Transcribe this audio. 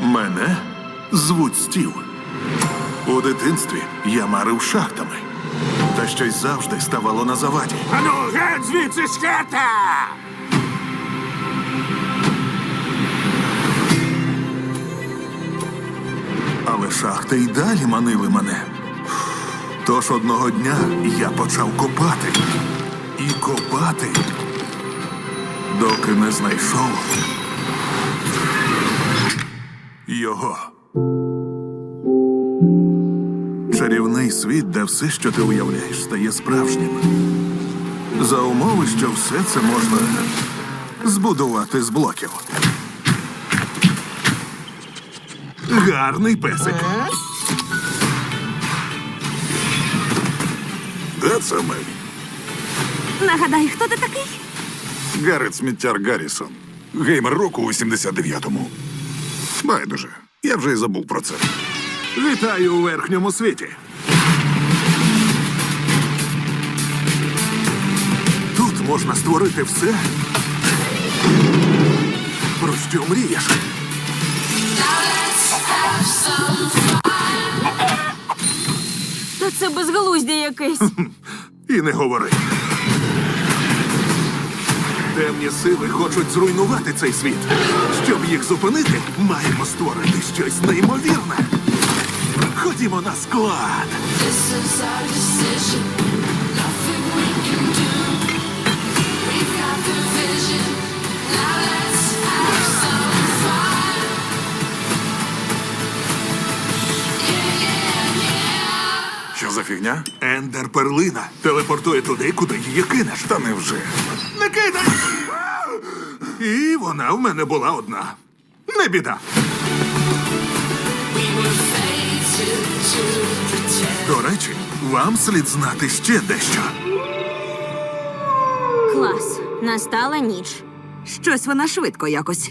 Мене звуть Стів. У дитинстві я марив шахтами. Та щось завжди ставало на заваді. Ану, геть звідси з хата! Але шахти й далі манили мене. Тож одного дня я почав копати. І копати, доки не знайшов його. Чарівний світ, де все, що ти уявляєш, стає справжнім. За умови, що все це можна збудувати з блоків. Гарний песик. Де це ми? Нагадай, хто ти такий? Гаррет Сміттяр Гаррісон. Геймер року у 79-му. Байдуже. Я вже й забув про це. Вітаю у верхньому світі. Тут можна створити все, про що мрієш. Та це безглуздя якесь. І не говори. Темні сили хочуть зруйнувати цей світ. Щоб їх зупинити, маємо створити щось неймовірне. Ходімо на склад. Що за фігня? Ендер перлина телепортує туди, куди її кинеш. Та невже. І вона в мене була одна. Не біда. До речі, вам слід знати ще дещо. Клас. Настала ніч. Щось вона швидко якось.